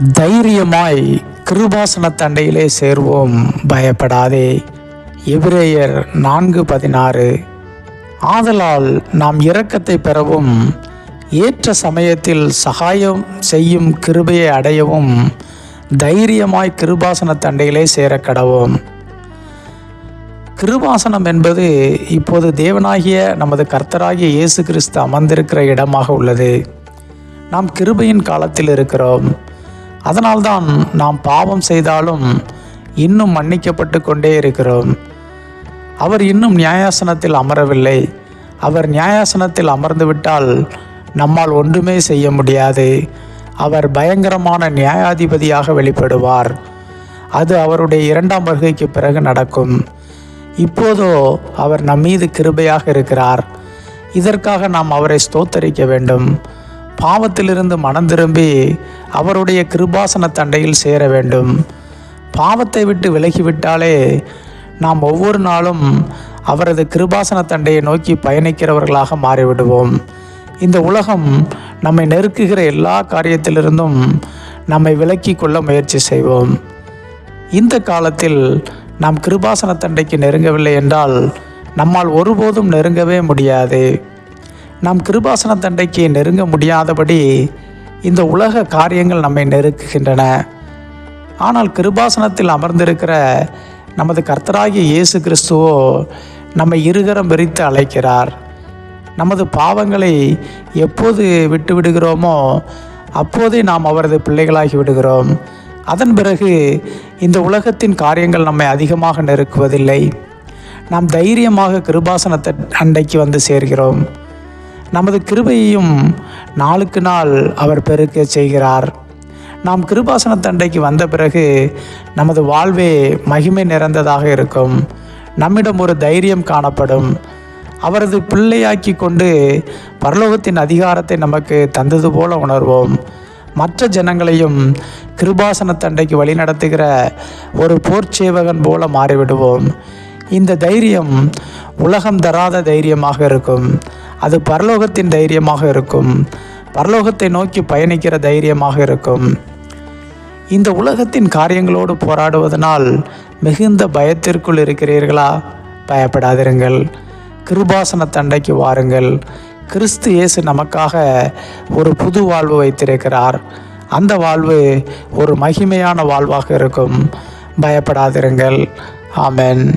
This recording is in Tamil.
தைரியமாய் கிருபாசன தண்டையிலே சேர்வோம். பயப்படாதே. எபிரேயர் நான்கு பதினாறு. ஆதலால் நாம் இரக்கத்தை பெறவும் ஏற்ற சமயத்தில் சகாயம் செய்யும் கிருபையை அடையவும் தைரியமாய் கிருபாசன தண்டையிலே சேர கடவோம் கிருபாசனம் என்பது இப்போது தேவனாகிய நமது கர்த்தராகிய இயேசு கிறிஸ்து அமர்ந்திருக்கிற இடமாக உள்ளது. நாம் கிருபையின் காலத்தில் இருக்கிறோம். அதனால்தான் நாம் பாவம் செய்தாலும் இன்னும் மன்னிக்கப்பட்டு கொண்டே இருக்கிறோம். அவர் இன்னும் நியாயாசனத்தில் அமரவில்லை. அவர் நியாயாசனத்தில் அமர்ந்துவிட்டால் நம்மால் ஒன்றுமே செய்ய முடியாது. அவர் பயங்கரமான நியாயாதிபதியாக வெளிப்படுவார். அது அவருடைய இரண்டாம் வருகைக்கு பிறகு நடக்கும். இப்போதோ அவர் நம் மீது கிருபையாக இருக்கிறார். இதற்காக நாம் அவரை ஸ்தோத்தரிக்க வேண்டும். பாவத்திலிருந்து மனம் திரும்பி அவருடைய கிருபாசன தண்டையில் சேர வேண்டும். பாவத்தை விட்டு விலகிவிட்டாலே நாம் ஒவ்வொரு நாளும் அவரது கிருபாசன தண்டையை நோக்கி பயணிக்கிறவர்களாக மாறிவிடுவோம். இந்த உலகம் நம்மை நெருக்குகிற எல்லா காரியத்திலிருந்தும் நம்மை விலக்கி கொள்ள முயற்சி செய்வோம். இந்த காலத்தில் நாம் கிருபாசன தண்டைக்கு நெருங்கவில்லை என்றால் நம்மால் ஒருபோதும் நெருங்கவே முடியாது. நாம் கிருபாசன தண்டைக்கு நெருங்க முடியாதபடி இந்த உலக காரியங்கள் நம்மை நெருக்குகின்றன. ஆனால் கிருபாசனத்தில் அமர்ந்திருக்கிற நமது கர்த்தராகிய இயேசு கிறிஸ்துவோ நம்மை இருகரம் விரித்து அழைக்கிறார். நமது பாவங்களை எப்போது விட்டு விடுகிறோமோ அப்போதே நாம் அவரது பிள்ளைகளாகி விடுகிறோம். அதன் பிறகு இந்த உலகத்தின் காரியங்கள் நம்மை அதிகமாக நெருக்குவதில்லை. நாம் தைரியமாக கிருபாசனத்தை அண்டைக்கு வந்து சேர்கிறோம். நமது கிருபையையும் நாளுக்கு நாள் அவர் பெருக்க செய்கிறார். நாம் கிருபாசன தண்டைக்கு வந்த பிறகு நமது வாழ்வே மகிமை நிறைந்ததாக இருக்கும். நம்மிடம் ஒரு தைரியம் காணப்படும். அவரது பிள்ளையாக்கி கொண்டு பரலோகத்தின் அதிகாரத்தை நமக்கு தந்தது போல உணர்வோம். மற்ற ஜனங்களையும் கிருபாசன தண்டைக்கு வழிநடத்துகிற ஒரு போர்ச்சேவகன் போல மாறிவிடுவோம். இந்த தைரியம் உலகம் தராத தைரியமாக இருக்கும். அது பரலோகத்தின் தைரியமாக இருக்கும். பரலோகத்தை நோக்கி பயணிக்கிற தைரியமாக இருக்கும். இந்த உலகத்தின் காரியங்களோடு போராடுவதனால் மிகுந்த பயத்திற்குள் இருக்கிறீர்களா? பயப்படாதிருங்கள். கிருபாசன தண்டைக்கு வாருங்கள். கிறிஸ்து இயேசு நமக்காக ஒரு புது வாழ்வு வைத்திருக்கிறார். அந்த வாழ்வு ஒரு மகிமையான வாழ்வாக இருக்கும். பயப்படாதிருங்கள். ஆமென்.